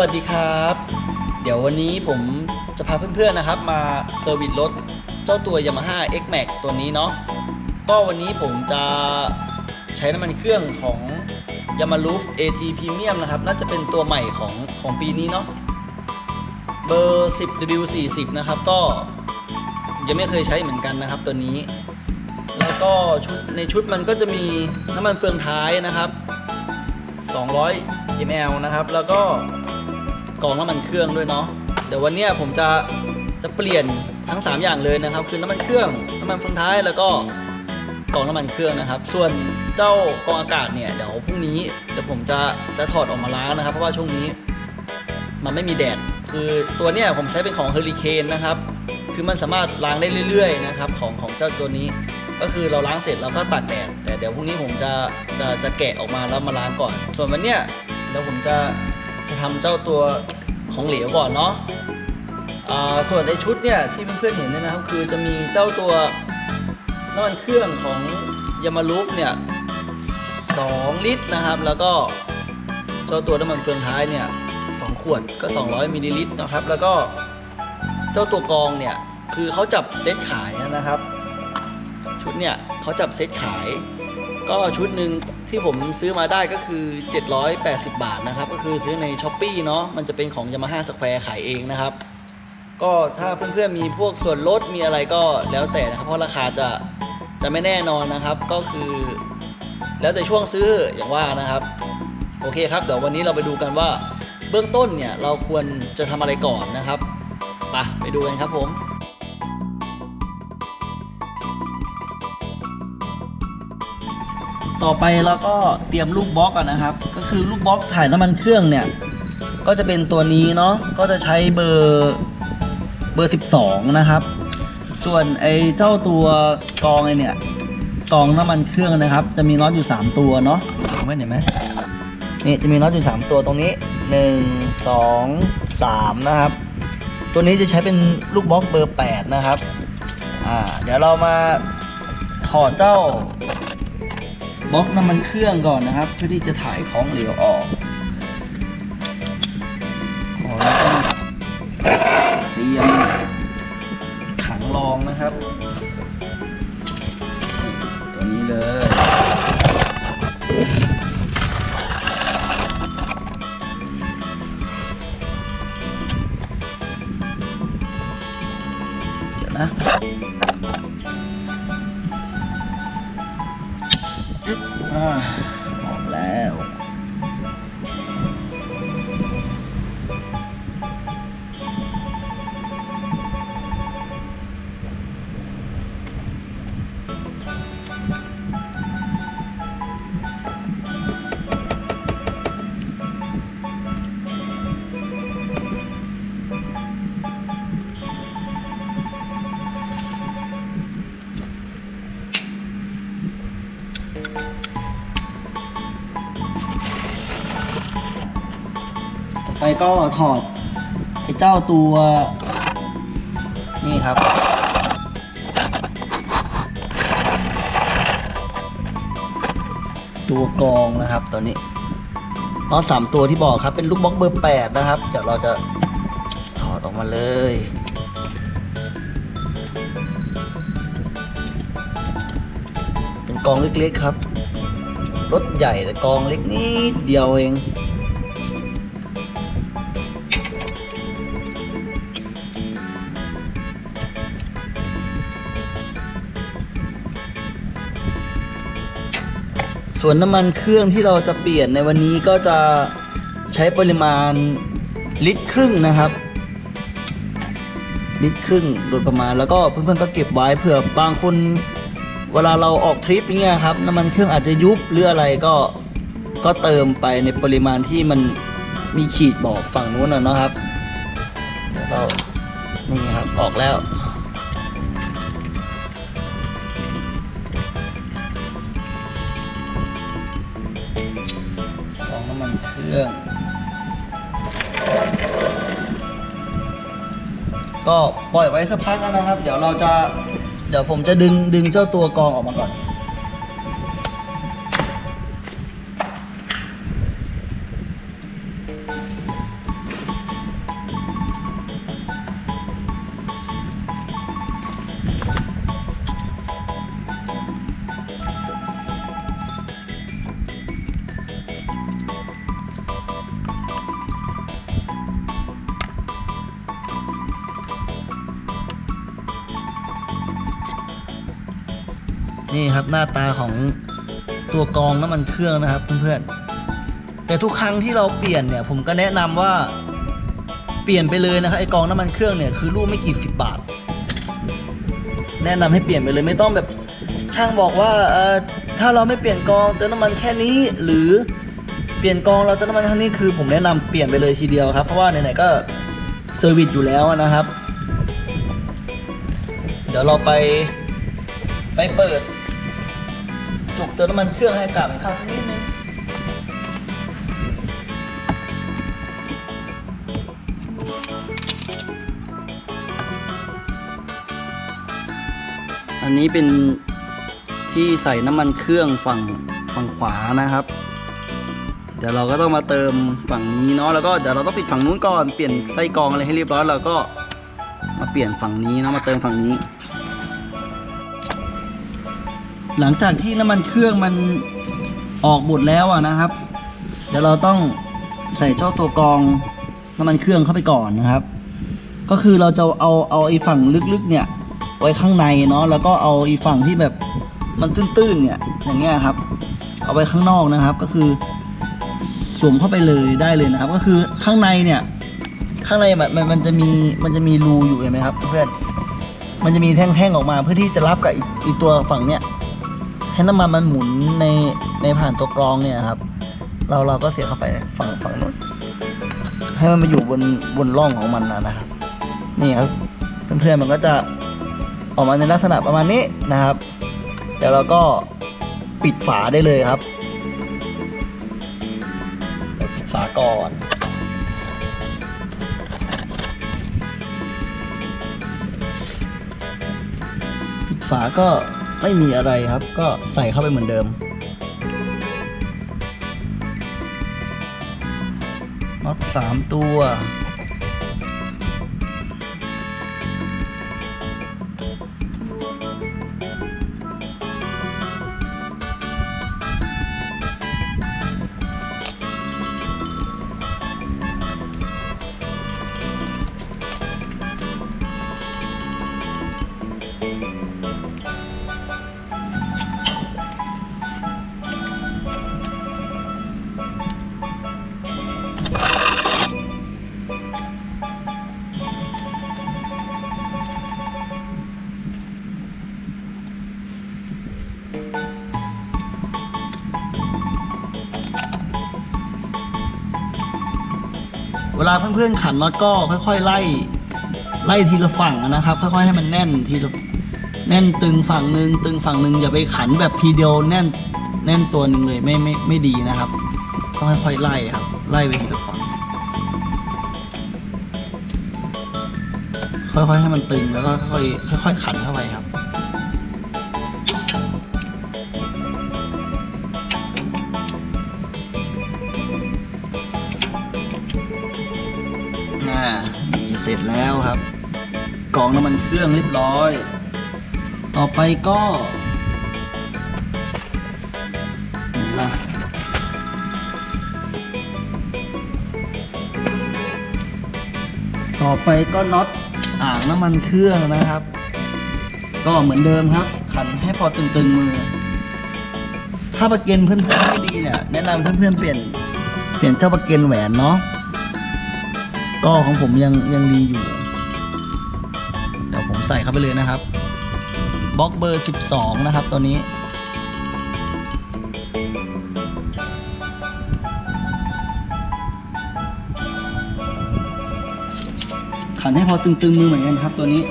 วัสดีครับ เดี๋ยววันนี้ผมจะพาเพื่อนๆนะครับ มาเซอร์วิสรถเจ้าตัว Yamaha X Max ตัวนี้เนาะก็วันนี้ผมจะใช้น้ำมันเครื่องของ Yamaluf AT Premium นะครับ น่าจะเป็นตัวใหม่ของของปีนี้เนาะเบอร์ 10 W40 นะครับ ก็ยังไม่เคยใช้เหมือนกันนะครับตัวนี้ แล้วก็ชุดในชุดมันก็จะมีน้ำมันเฟืองท้ายนะครับ 200 ml นะครับ แล้วก็ กองน้ำมันเครื่องด้วยเนาะเดี๋ยววันนี้ผมจะจะเปลี่ยนทั้ง 3 อย่างเลยนะครับ คือน้ำมันเครื่องน้ำมันเฟืองท้ายแล้วก็กองน้ำมันเครื่องนะครับ ส่วนเจ้ากองอากาศเนี่ยเดี๋ยวพรุ่งนี้เดี๋ยวผมจะจะถอดออกมาล้างนะครับ เพราะว่าช่วงนี้มันไม่มีแดดคือตัวเนี้ยผมใช้เป็นของเฮอริเคนนะครับคือมันสามารถล้างได้เรื่อยๆนะครับของของเจ้าตัวนี้ ก็คือเราล้างเสร็จเราก็ตากแดดแต่เดี๋ยวพรุ่งนี้ผมจะจะจะแกะออกมาแล้วมาล้างก่อน ส่วนวันเนี้ยเดี๋ยวผมจะ จะทำเจ้าตัวของเหลวก่อนเนาะส่วนในชุดเนี่ยที่เพื่อนๆเห็นเนี่ยนะครับคือจะมีเจ้าตัวน้ำมันเครื่องของยามารุฟเนี่ย2ลิตรนะครับ แล้วก็เจ้าตัวน้ำมันเฟืองท้ายเนี่ยสองขวดก็ 200มิลลิลิตรนะครับ แล้วก็เจ้าตัวกรองเนี่ยคือเขาจับเซตขายนะครับ ชุดเนี่ยเขาจับเซตขาย ก็ชุดหนึ่ง ที่ผมซื้อมาได้ก็คือ 780 บาทนะครับ ก็คือซื้อใน s h อ p e e เนาะมันจะเป็นของ Yamaha Square ขายเองนะครับ ก็ถ้าเพื่อนๆมีพวกส่วนลดมีอะไรก็แล้วแต่นะครับ เพราะราคาจะจะไม่แน่นอนนะครับ ก็คือ แล้วแต่ช่วงซื้ออย่างว่านะครับ โอเคครับ เดี๋ยววันนี้เราไปดูกันว่าเบื้องต้นเนี่ยเราควรจะทำอะไรก่อนนะครับไปไปดูกันครับผม ต่อไปเราก็เตรียมลูกบล็อกกันนะครับ ก็คือลูกบล็อกถ่ายน้ำมันเครื่องเนี่ย ก็จะเป็นตัวนี้เนาะก็จะใช้เบอร์เบอร์ 12 นะครับ ส่วนไอ้เจ้าตัวกรองไอเนี่ยกรองน้ำมันเครื่องนะครับ จะมีน็อตอยู่ 3 ตัวเนาะเห็นไหมเห็นไหมนี่จะมีน็อตอยู่ 3 ตัวตรงนี้ 1 2 3 นะครับ ตัวนี้จะใช้เป็นลูกบล็อกเบอร์ 8 นะครับอ่าเดี๋ยวเรามาถอดเจ้า บล็อกน้ำมันเครื่องก่อนนะครับ เพื่อที่จะถ่ายของเหลวออกอเตรียมถังรองนะครับ ตัวนี้เลย อ่ ก็ถอดไอ้เจ้าตัวนี่ครับ ตัวกองนะครับตัวนี้น็อตสามตัวที่บอกครับเป็นลูกบล็อกเบอร์แปดนะครับ เดี๋ยวเราจะถอดออกมาเลยเป็นกองเล็กๆครับรถใหญ่แต่กองเล็กนิดเดียวเอง ส่วนน้ำมันเครื่องที่เราจะเปลี่ยนในวันนี้ก็จะใช้ปริมาณลิตรครึ่งนะครับ ลิตรครึ่งโดยประมาณแล้วก็เพื่อนๆก็เก็บไว้เผื่อบางคนเวลาเราออกทริปอย่างเงี้ยครับน้ำมันเครื่องอาจจะยุบหรืออะไรก็ก็เติมไปในปริมาณที่มันมีขีดบอกฝั่งนู้นนะนะครับเดี๋ยวนี่ครับออกแล้ว มันเครื่อง ก็ปล่อยไว้สักพักแล้วนะครับ เดี๋ยวเราจะ เดี๋ยวผมจะดึงดึงเจ้าตัวกองออกมาก่อน นี่ครับหน้าตาของตัวกรองน้ำมันเครื่องนะครับเพื่อนๆแต่ทุกครั้งที่เราเปลี่ยนเนี่ยผมก็แนะนำว่าเปลี่ยนไปเลยนะครับไอกรองน้ำมันเครื่องเนี่ยคือลูกไม่กี่สิบบาท แนะนำให้เปลี่ยนไปเลยไม่ต้องแบบช่างบอกว่าเออถ้าเราไม่เปลี่ยนกองเติมน้ำมันแค่นี้หรือเปลี่ยนกองเราเติมน้ำมันแค่นี้คือผมแนะนำเปลี่ยนไปเลยทีเดียวครับ เพราะว่าไหนๆก็เซอร์วิสอยู่แล้วนะครับ เดี๋ยวเราไปไปเปิด จุกเติมน้ำมันเครื่องให้อากาศมันเข้าสักนิดนึงอันนี้เป็นที่ใส่น้ำมันเครื่องฝั่งฝั่งขวานะครับ เดี๋ยวเราก็ต้องมาเติมฝั่งนี้เนาะแล้วก็เดี๋ยวเราต้องปิดฝั่งนู้นก่อนเปลี่ยนไส้กรองอะไรให้เรียบร้อยแล้วก็มาเปลี่ยนฝั่งนี้เนาะมาเติมฝั่งนี้ หลังจากที่น้ำมันเครื่องมันออกหมดแล้วอะนะครับ เดี๋ยวเราต้องใส่เจ้าตัวกรองน้ำมันเครื่องเข้าไปก่อนนะครับ ก็คือเราจะเอาเอาไอ้ฝั่งลึกๆเนี่ย ไว้ข้างในเนาะแล้วก็เอาไอ้ฝั่งที่แบบมันตื้นๆเนี่ยอย่างเงี้ยครับ เอาไว้ข้างนอกนะครับ ก็คือสวมเข้าไปเลยได้เลยนะครับ ก็คือข้างในเนี่ย ข้างในมันมันจะมีมันจะมีรูอยู่เห็นไหมครับเพื่อนมันจะมีแท่งๆออกมาเพื่อที่จะรับกับอีกตัวฝั่งเนี้ย ให้น้ำมันมันหมุนในในผ่านตัวกรองเนี่ยครับ เราเราก็เสียบเข้าไปฝั่งฝั่งนู้นให้มันมาอยู่บนบนร่องของมันนะนะครับ นี่ครับเพื่อนๆมันก็จะออกมาในลักษณะประมาณนี้นะครับ เดี๋ยวเราก็ปิดฝาได้เลยครับปิดฝาก่อนฝาก็ ไม่มีอะไรครับ ก็ใส่เข้าไปเหมือนเดิม น็อตสามตัว เวลาเพื่อนๆขันน็อตก็ค่อย ๆ ไล่ไล่ทีละฝั่งนะครับ ค่อยๆให้มันแน่นทีละแน่นตึงฝั่งหนึ่งตึงฝั่งหนึ่งอย่าไปขันแบบทีเดียวแน่นแน่นตัวหนึ่งเลยไม่ไม่ไม่ดีนะครับต้องค่อยๆไล่ครับ ไล่ไปทีละฝั่งค่อยๆให้มันตึงแล้วก็ค่อยๆค่อยๆขันเข้าไปครับ ร็จแล้วครับกรองน้ำมันเครื่องเรียบร้อย ต่อไปก็นะต่อไปก็น็อตอ่างน้ำมันเครื่องนะครับ ก็เหมือนเดิมครับ ขันให้พอตึงๆมือ ถ้าประเก็นเพื่อนๆไม่ดีเนี่ย แนะนำเพื่อนๆเปลี่ยน เปลี่ยนเจ้าประเก็นแหวนเนาะ ก็ของผมยังยังดีอยู่เดี๋ยวผมใส่เข้าไปเลยนะครับบล็อกเบอร์ 12 นะครับตัวนี้ ขันให้พอตึงๆมือเหมือนกันครับตัวนี้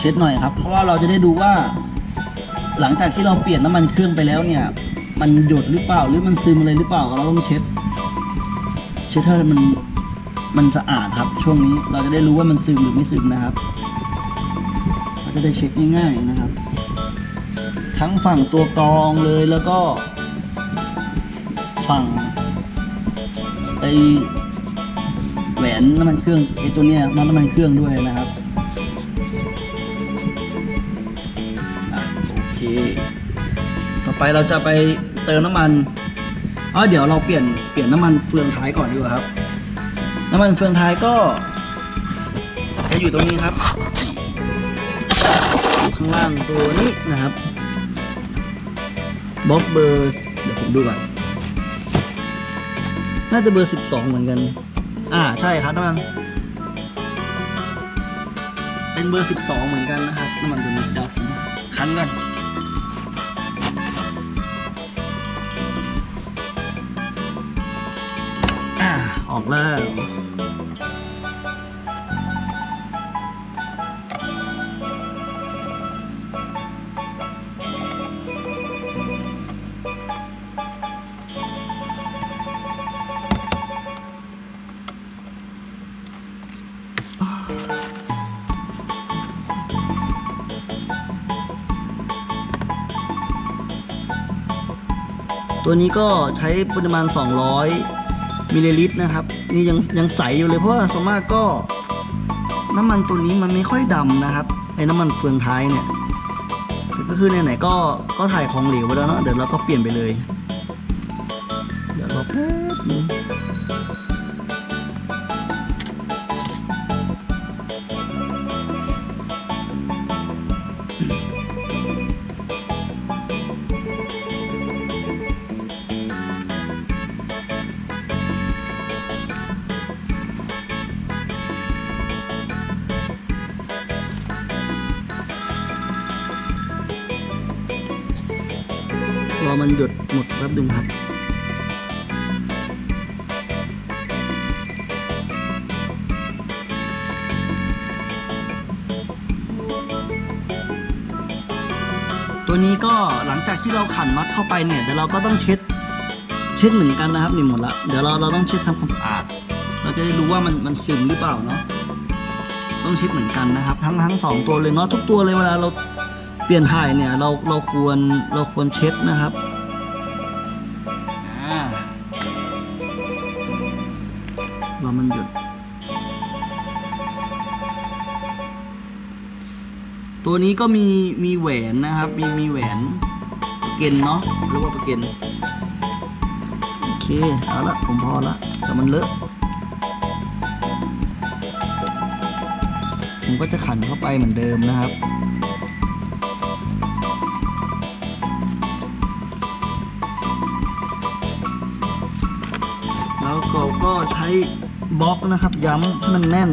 เช็ดหน่อยครับ เพราะว่าเราจะได้ดูว่า หลังจากที่เราเปลี่ยนน้ำมันเครื่องไปแล้วเนี่ย มันหยดหรือเปล่าหรือมันซึมอะไรหรือเปล่าเราต้องเช็ด เช็ดให้มันมันสะอาดครับ ช่วงนี้เราจะได้รู้ว่ามันซึมหรือไม่ซึมนะครับเราจะได้เช็คง่ายๆนะครับ ทั้งฝั่งตัวกรองเลยแล้วก็ ฝั่งไอแหวนน้ำมันเครื่องไอตัวเนี้ยน้ำมันเครื่องด้วยนะครับ อ่อไปเราจะไปเติมน้ำมันอ๋อเดี๋ยวเราเปลี่ยนเปลี่ยนน้ำมันเฟืองท้ายก่อนดีกว่าครับ น้ำมันเฟืองท้ายก็จะอยู่ตรงนี้ครับ ข้างล่างตัวนี้นะครับบล็อกเบอร์เดี๋ยวผมดูก่อนน่าจะเบอร์ 12 เหมือนกัน อ่าใช่ครับน้ำมันเป็นเบอร์ 12 เหมือนกันนะครับน้ำมันตัวนี้เดี๋ยวผมคั้นก่อน อกแล้วตัวนี้ก็ใช้ปริมาณ 200 มิลลิลิตรนะครับ นี่ยังยังใสอยู่เลยเพราะว่าส่วนมากก็ น้ำมันตัวนี้มันไม่ค่อยดำนะครับไอ้น้ำมันเฟืองท้ายเนี่ยก็คือไหนๆก็ก็ถ่ายของเหลวไปแล้วเนาะเดี๋ยวเราก็เปลี่ยนไปเลย ตัวนี้ก็หลังจากที่เราขันน็อตเข้าไปเนี่ยเดี๋ยวเราก็ต้องเช็ด เช็ดเหมือนกันนะครับนี่หมดละเดี๋ยวเราเราต้องเช็ดทำความสะอาด เราจะได้รู้ว่ามันมันซึมหรือเปล่าเนาะต้องเช็ดเหมือนกันนะครับ ทั้งทั้งสองตัวเลยเนาะทุกตัวเลยเวลาเราเปลี่ยนถ่ายเนี่ยเราเราควรเราควรเช็ดนะครับอ่ารอมันหยุด ตัวนี้ก็มีมีแหวนนะครับ มีมีแหวนประเกนเนาะเรียกว่าประเกนโอเคเอาละผมพอละแต่มันเลอะผมก็จะขันเข้าไปเหมือนเดิมนะครับแล้วก็ก็ใช้บล็อกนะครับย้ำให้มันแน่น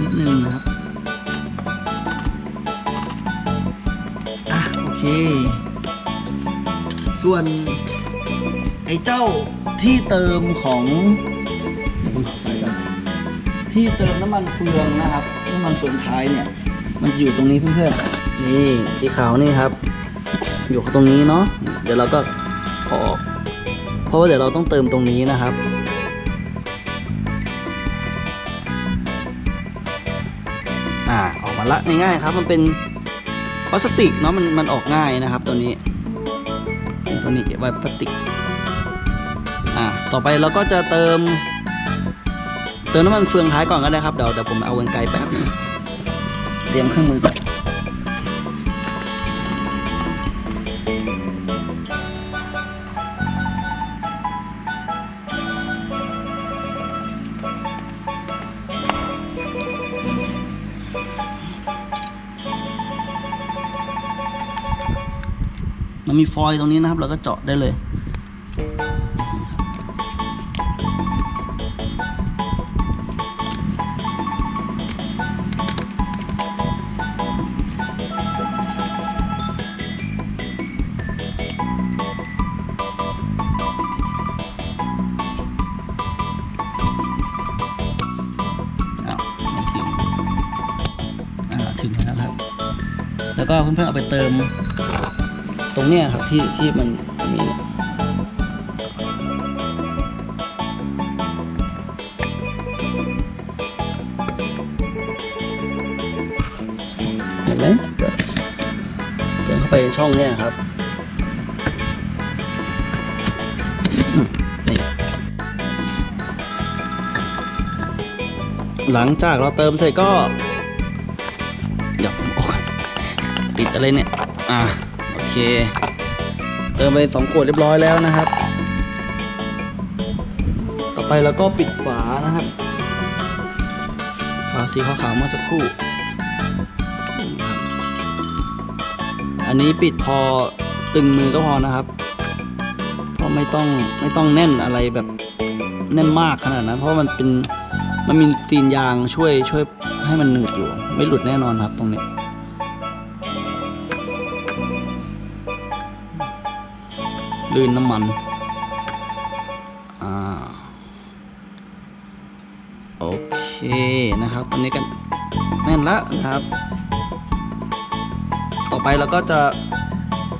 นิดนึงนะครับ ส่วน ไอ้เจ้าที่เติมของที่เติมน้ำมันเฟืองนะครับน้ำมันเฟืองท้ายเนี่ย มันจะอยู่ตรงนี้เพื่อนๆนี่สีขาวนี่ครับ อยู่ตรงนี้เนาะเดี๋ยวเราก็ออก เพราะว่าเดี๋ยวเราต้องเติมตรงนี้นะครับอ่าออกมาละง่ายๆครับ มันเป็น พลาสติกเนาะมันมันออกง่ายนะครับตัวนี้ตัวนี้เก็บไว้พลาสติกอ่าต่อไปเราก็จะเติม เติมน้ำมันเฟืองท้ายก่อนก็ได้ครับเดี๋ยวเดี๋ยวผมเอาเวนไกลแป๊บนึงเตรียมเครื่องมือก่อน มันมีฟอยล์ตรงนี้นะครับ เราก็เจาะได้เลยอ้าวไม่ถึงอ่าถึงแล้วครับ แล้วก็เพื่อนๆเอาไปเติม ตรงเนี้ยครับที่ที่มันมีเนี่เห็นไหมเติมเข้าไปช่องเนี้ยครับนี่หลังจากเราเติมเสร็จก็เดี๋ยวผมออกก่อนปิดอะไรเนี่ย อ่า เค เติมไปสองขวดเรียบร้อยแล้วนะครับ ต่อไปเราก็ปิดฝานะครับ ฝาสีขาวๆเมื่อสักครู่ อันนี้ปิดพอตึงมือก็พอนะครับเพราะไม่ต้องไม่ต้องแน่นอะไรแบบแน่นมากขนาดนั้น เพราะมันเป็นมันมีซีนยางช่วยช่วยให้มันหนืดอยู่ ไม่หลุดแน่นอนครับตรงนี้ ลื่นน้ำมัน อ่า โอเคนะครับตอนนี้กันแน่นและนะครับ ต่อไปเราก็จะ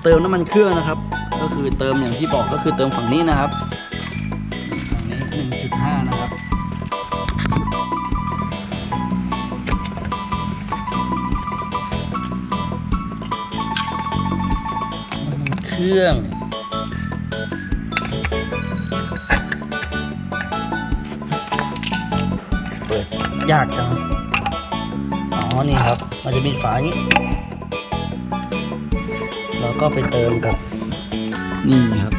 เติมน้ำมันเครื่องนะครับ ก็คือเติมอย่างที่บอกก็คือเติมฝั่งนี้นะครับฝั่งนี้1.5 นะครับเครื่อง ยากจัง อ๋อ นี่ครับ มันจะมีฝาอย่างนี้เราก็ไปเติมกับ นี่ครับ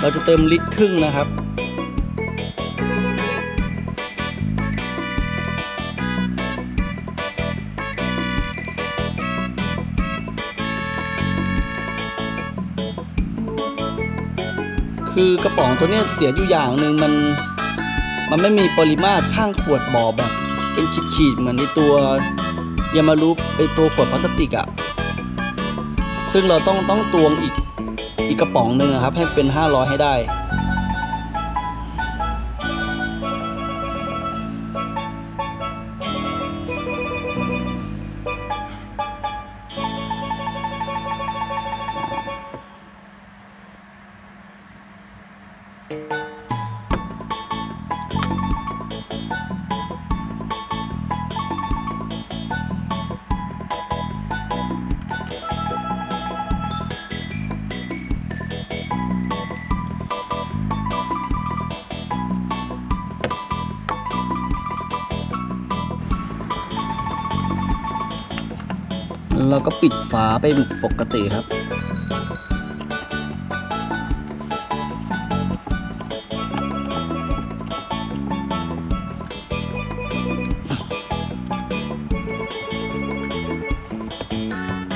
เราจะเติมลิตรครึ่งนะครับ คือกระป๋องตัวเนี้ยเสียอยู่อย่างหนึ่งมัน มันไม่มีปริมาตรข้างขวดบอแบบ เป็นขีดๆเหมือนในตัวยามารูปไอตัวขวดพลาสติกอะซึ่งเราต้องต้องตวงอีกอีกกระป๋องหนึ่งครับให้เป็น 500 ให้ได้ เราก็ปิดฝาไปปกติครับ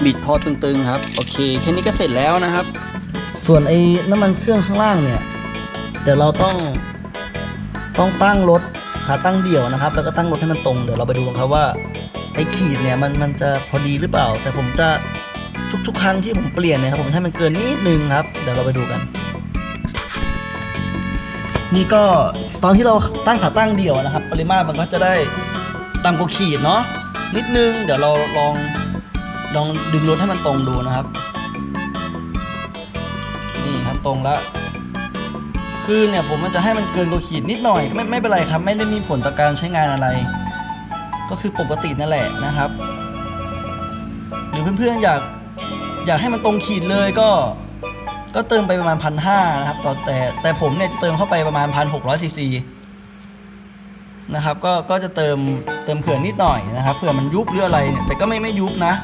บิดพอตึงๆครับ โอเค แค่นี้ก็เสร็จแล้วนะครับ ส่วนไอ้น้ำมันเครื่องข้างล่างเนี่ย เดี๋ยวเราต้องต้องตั้งรถขาตั้งเดี่ยวนะครับ แล้วก็ตั้งรถให้มันตรง เดี๋ยวเราไปดูกันครับว่า ไอ้ขีดเนี่ยมันมันจะพอดีหรือเปล่า แต่ผมจะทุกๆ ครั้งที่ผมเปลี่ยนเนี่ยครับผมให้มันเกินนิดนึงครับ เดี๋ยวเราไปดูกัน นี่ก็ตอนที่เราตั้งขาตั้งเดี่ยวนะครับ ปริมาตรมันก็จะได้ต่ำกว่าขีดเนาะนิดนึง เดี๋ยวเราลองลองดึงรถให้มันตรงดูนะครับ นี่ครับตรงแล้วคือเนี่ยผมมันจะให้มันเกินกว่าขีดนิดหน่อยไม่ไม่เป็นไรครับ ไม่ได้มีผลต่อการใช้งานอะไร ก็คือปกตินั่นแหละนะครับ หรือเพื่อนๆอยากอยากให้มันตรงขีดเลยก็ ก็เติมไปประมาณพันห้านะครับต่อแต่แต่ผมเนี่ยจะเติมเข้าไปประมาณพันหกร้อยซีซีนะครับก็ก็จะเติมเติมเผื่อนิดหน่อยนะครับเผื่อมันยุบหรืออะไรเนี่ยแต่ก็ไม่ไม่ยุบนะ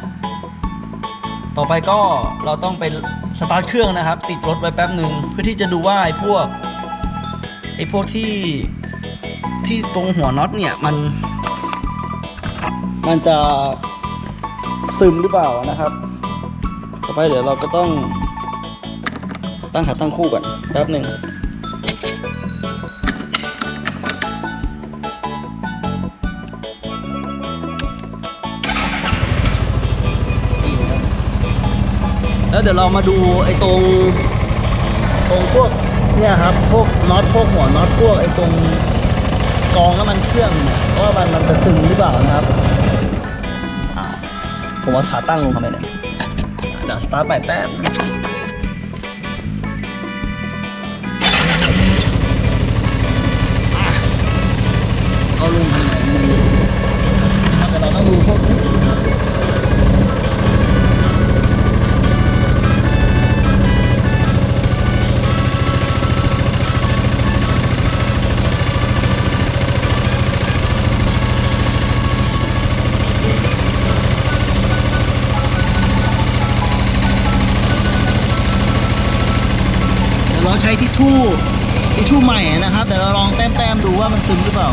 ต่อไปก็เราต้องไปสตาร์ทเครื่องนะครับ ติดรถไว้แป๊บหนึ่งเพื่อที่จะดูว่าไอ้พวกไอ้พวกที่ที่ตรงหัวน็อตเนี่ยมัน มันจะซึมหรือเปล่านะครับ ต่อไปเดี๋ยวเราก็ต้องตั้งขาตั้งคู่ก่อนแป๊บหนึ่งนี่ครับแล้วเดี๋ยวเรามาดูไอ้ตรง ตรงพวกเนี่ยครับพวกน็อตพวกหัวน็อตพวกไอ้ตรงกรองน้ำมันเครื่องเนี่ยว่ามันมันจะซึมหรือเปล่านะครับอ้าว ผมว่าขาตั้งลงทำไมเนี่ยเดี๋ยวสตาร์ทไปแป๊บเอาลงทางไหนไม่รู้เอาแต่เราต้องดูพวก ราใช้ทิชชู่ทิชชู่ใหม่นะครับ แต่เราลองแต้มๆดูว่ามันซึมหรือเปล่า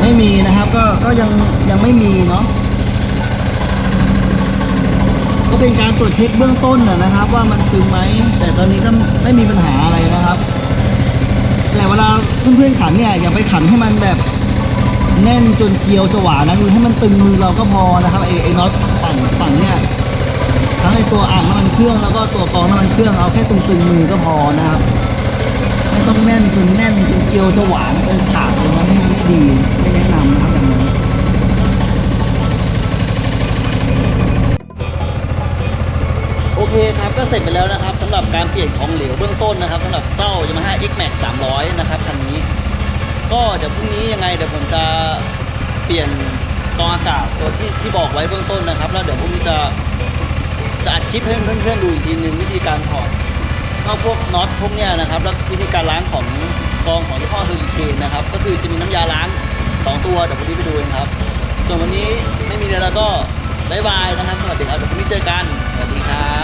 ไม่มีนะครับก็ก็ยังยังไม่มีเนาะก็เป็นการตรวจเช็คเบื้องต้นนะครับ ว่ามันซึมไหมแต่ตอนนี้ก็ไม่มีปัญหาอะไรนะครับ แต่เวลาเพื่อนๆขันเนี่ยอย่าไปขันให้มันแบบ แน่นจนเกลียวจะหวานนะคือให้มันตึงมือเราก็พอนะครับไอ้ไอ้น็อตฝั่งฝั่งเนี่ยทั้งไอ้ตัวอ่างน้ำมันเครื่องแล้วก็ตัวกองน้ำมันเครื่องเอาแค่ตึงๆมือก็พอนะครับไม่ต้องแน่นจนแน่นจนเกลียวจะหวานจนขาดเลยนะไม่ไม่ดีไม่แนะนำนะครับแบบนั้โอเคครับก็เสร็จไปแล้วนะครับสำหรับการเปลี่ยนของเหลวเบื้องต้นนะครับสำหรับเจ้า Yamaha X Max 300 นะครับคันนี้ ก็เดี๋ยวพรุ่งนี้ยังไงเดี๋ยวผมจะเปลี่ยนกองอากาศตัวที่ที่บอกไว้เบื้องต้นนะครับ แล้วเดี๋ยวพรุ่งนี้จะจะอัดคลิปให้เพื่อนๆดูอีกทีนึงวิธีการถอดเข้าพวกน็อตพวกเนี้ยนะครับ แล้ววิธีการล้างของกองของยี่ห้อเฮอริเคนนะครับ ก็คือจะมีน้ำยาล้าง 2 ตัวเดี๋ยววันนี้ไปดูเองครับ ส่วนวันนี้ไม่มีอะไรแล้วก็บายบายนะครับสวัสดีครับเดี๋ยวพรุ่งนี้เจอกันสวัสดีครับ